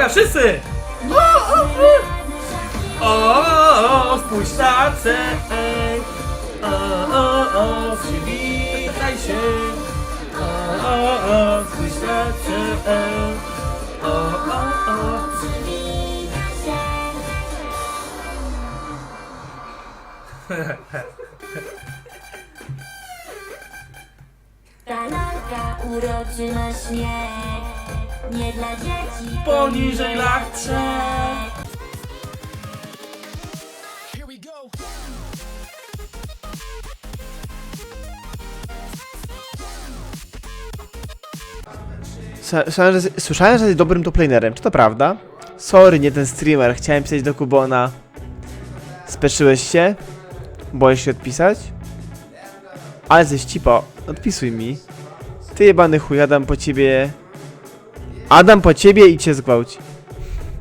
Uwaga, wszyscy! O, o, o, spójrz na C, ej. O, o, o, przywitaj się. O, o, o, C, ej. O, o, o. Ta lalka uroczy ma śnieg Nie dla dzieci Poniżej lat trzech. Słyszałem, że, słyszałem, że jest dobrym toplanerem. Czy to prawda? Sorry, nie ten streamer. Chciałem pisać do Kubona. Speszyłeś się? Boisz się odpisać? Ale ze ścipo. Odpisuj mi. Ty jebany chuj, Adam po ciebie... Adam po ciebie i cię zgwałci.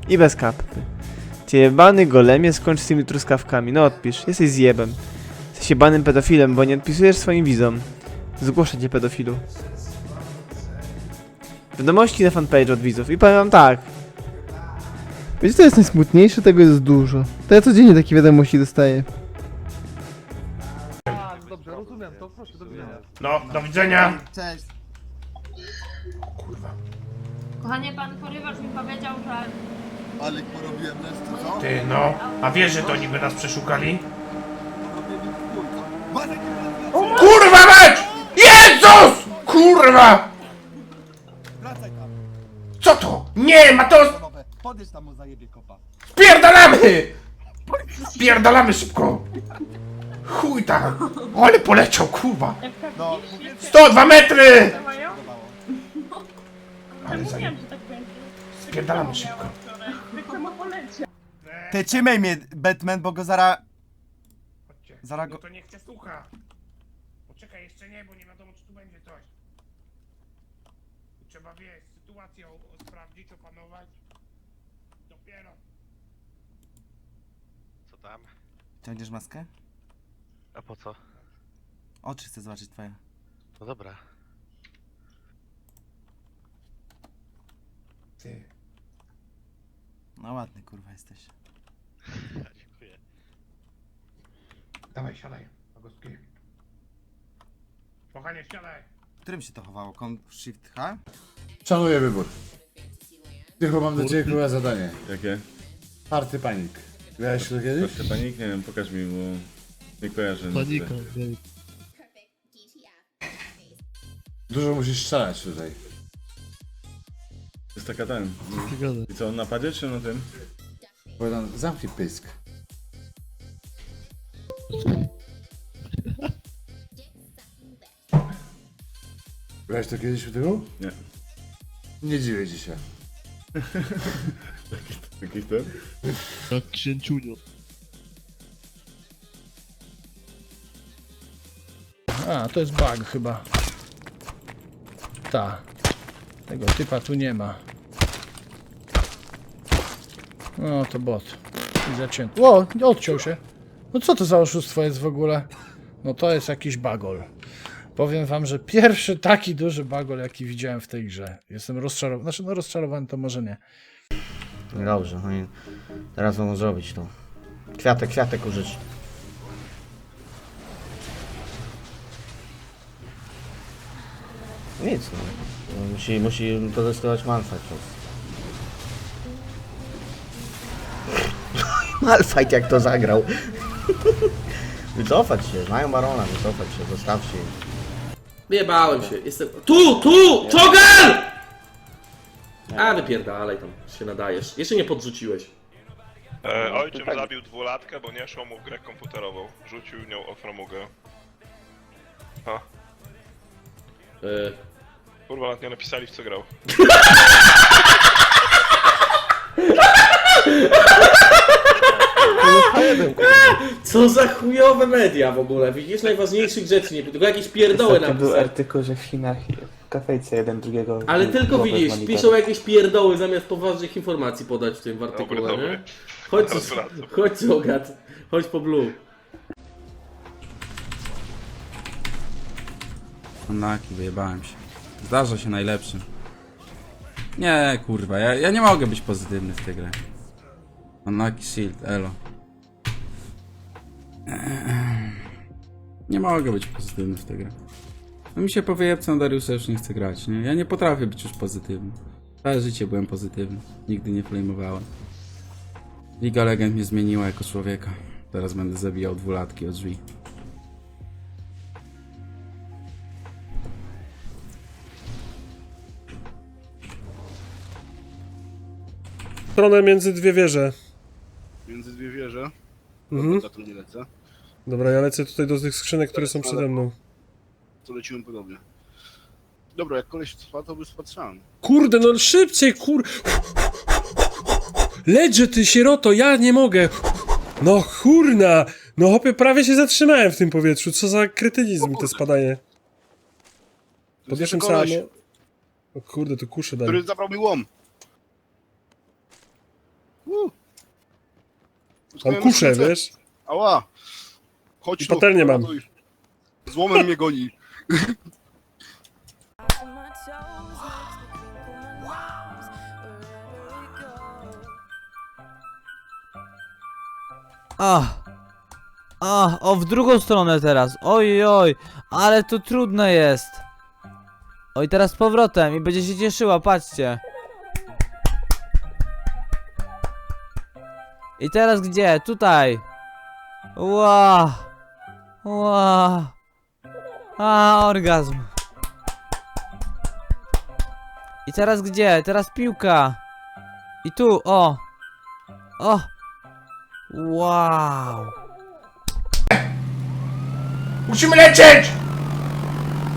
I bez kapy. Ty jebany golemie, skończ z tymi truskawkami. No odpisz, jesteś zjebem. Jesteś jebanym pedofilem, bo nie odpisujesz swoim widzom. Zgłoszę cię pedofilu. Wiadomości na fanpage od widzów i powiem wam tak. Wiecie, co jest najsmutniejsze? Tego jest dużo. To ja codziennie takie wiadomości dostaję. No, do widzenia. Cześć. Kochanie, pan porywacz mi powiedział, że Ale porobiłem leszcze, co? Ty, no. A wiesz, że to niby nas przeszukali? Kurwa mać! Jezus! Kurwa! Wracaj tam, Co to? Nie, ma to... nowe. Podejdź tam zajebie kopa. Spierdalamy! Spierdalamy szybko! Chuj tak! Ale poleciał, kurwa! No, mówię, 102 metry! mają. Ale zaje... że tak będzie. Spierdalamy szybko. Ty trzymaj mnie, Batman, bo go zara... Chodźcie. Zara No go... to nie chcę słucha. Poczekaj, jeszcze nie, bo nie wiadomo, czy tu będzie coś. Trzeba, wiesz, sytuację o- o- sprawdzić, opanować. Dopiero. Co tam? Ciągniesz maskę? A po co? Oczy chcę zobaczyć twoje. No dobra. Ty. No ładny, kurwa, jesteś. Dziękuję. Dawaj, siadaj. Agostki. Kochanie, siadaj. Którym się to chowało? Kon Shift H? Szanuję wybór. Tylko mam do ciebie chyba zadanie. Jakie? Party Panik. Grałeś to kiedyś? Proszę panik? Nie wiem, pokaż mi, bo nie kojarzę. Panika. Dużo musisz strzelać tutaj. To jest taka ten. I co, on napadzie czy na tym? Powiadam, zamknij pysk. Grałeś to kiedyś w tyłu? Nie. Nie dziwię ci się. Jakiś ten? Jak księciunio. A, to jest bug chyba. Ta. Tego typa tu nie ma. No to bot. I zacięty. O, odciął się. No co to za oszustwo jest w ogóle? No to jest jakiś bagol. Powiem wam, że pierwszy taki duży bagol, jaki widziałem w tej grze. Jestem rozczarowany. Znaczy, no rozczarowany to może nie. Dobrze, no i teraz mogą zrobić to. Kwiatek, kwiatek użyć. Nic, no. Musi, musi protestować Malfight. Malfight jak to zagrał. wycofać się, mają barona, wycofać się, zostawcie ich. Wyjebałem się, jestem... Tu, tu! Czogan! A wypierdalaj tam, się nadajesz. Jeszcze nie podrzuciłeś. E, ojczym zabił dwulatkę, bo nie szło mu w grę komputerową. Rzucił nią o framugę. A, Y, kurwa, nawet nie napisali w co grał. co za chujowe media w ogóle, widzisz? Najważniejszych rzeczy nie tylko jakieś pierdoły napisać. artykuł, że w Chinach w kafejce jeden drugiego... Ale tylko widzisz, piszą jakieś pierdoły zamiast poważnych informacji podać w tym w artykule, Dobry, nie? dobry. Chodź, Wracam. chodź Zogat, chodź po blue. Naki, wyjebałem się. Zdarza się najlepszym. Nie, kurwa, ja, ja nie mogę być pozytywny w tej grze. Shield, elo. Nie mogę być pozytywny w tej grze. No mi się po wyjebce na Dariusa już nie chce grać, nie? Ja nie potrafię być już pozytywny. Całe życie byłem pozytywny. Nigdy nie flamowałem. Liga Legend mnie zmieniła jako człowieka. Teraz będę zabijał dwulatki od drzwi. Stronę między dwie wieże. Między dwie wieże. Mhm. Za to nie lecę. Dobra, ja lecę tutaj do tych skrzynek, które są przede mną. To lecimy podobnie. Dobra, jak koleś trwa, to by spatrzałem. Kurde, no szybciej, kur... Ledże ty sieroto, ja nie mogę. No kurna. No hopie, prawie się zatrzymałem w tym powietrzu. Co za kretynizm te spadanie. To jest Podniosłem jeszcze koleś, samo. O kurde, to kuszę daj. który zabrał mi łom. Uh. Mam kuszę, wiesz? Ała. Chodź I tu. patelnię mam. ratuj. Złomem mnie goni. A, a, o w drugą stronę teraz. Oj, oj, ale to trudne jest. Oj, teraz z powrotem i będzie się cieszyła, patrzcie. I teraz gdzie? Tutaj. Ła. Ła. A, orgazm. I teraz gdzie? Teraz piłka. I tu, o. O. Wow. Musimy lecieć!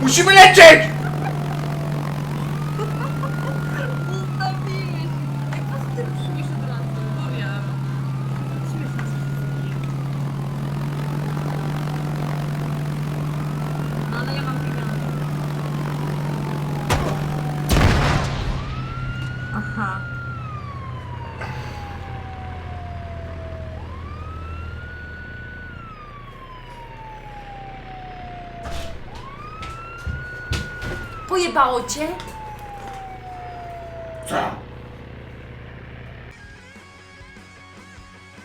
Musimy lecieć! Pojebało cię?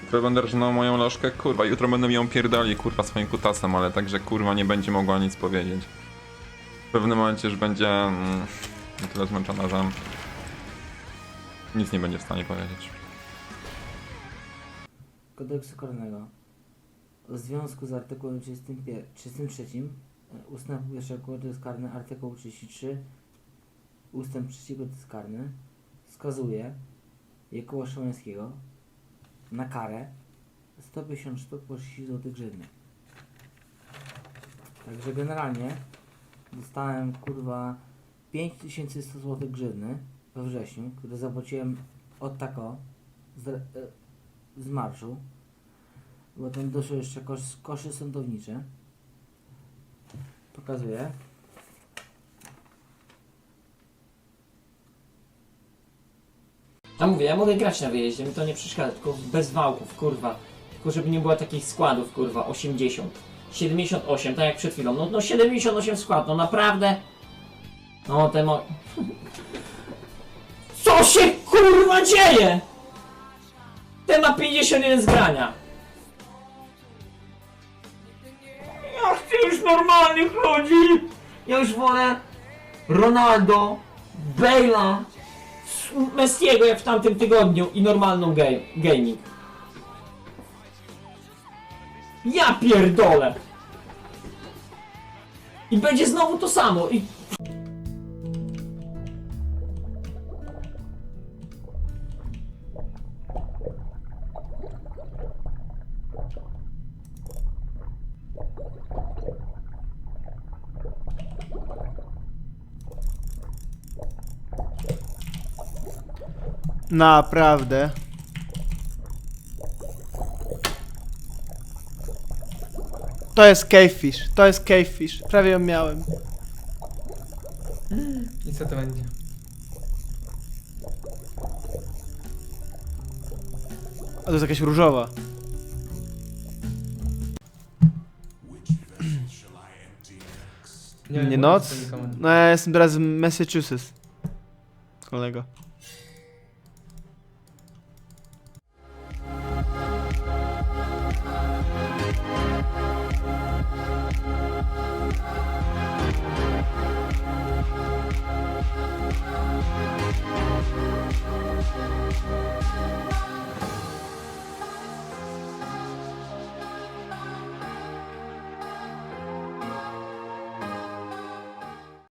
Jutro będę rżnął moją lożkę, kurwa, jutro będę ją pierdoli, kurwa, swoim kutasem, ale także, kurwa, nie będzie mogła nic powiedzieć. W pewnym momencie już będzie mm, na tyle zmęczona, że nic nie będzie w stanie powiedzieć. Kodeksu karnego. W związku z artykułem 31 33 e, ustęp pierwszego kodeks karny artykuł 33 ustęp 3 kodeks karny wskazuje Jakuba Szołańskiego na karę 150 sztuk po 30 zł grzywny. Także generalnie dostałem kurwa 5100 zł grzywny we wrześniu, które zapłaciłem od tako z, e, z marszu. Potem doszły jeszcze kosz, kosze sądownicze. Pokazuję. A mówię, ja mogę grać na wyjeździe, mi to nie przeszkadza, tylko bez wałków, kurwa. Tylko żeby nie było takich składów, kurwa, 80. 78, tak jak przed chwilą. No, no 78 skład, no naprawdę. No te mo... Co się kurwa dzieje? Ten ma 51 zgrania. Chcę już normalnych ludzi. Ja już wolę Ronaldo, Bale'a, Messiego jak w tamtym tygodniu i normalną game, gaming. Ja pierdolę! I będzie znowu to samo i... Naprawdę. To jest cavefish, to jest cavefish. Prawie ją miałem. I co to będzie? A to jest jakaś różowa. Nie, noc? No ja jestem teraz z Massachusetts. Kolego.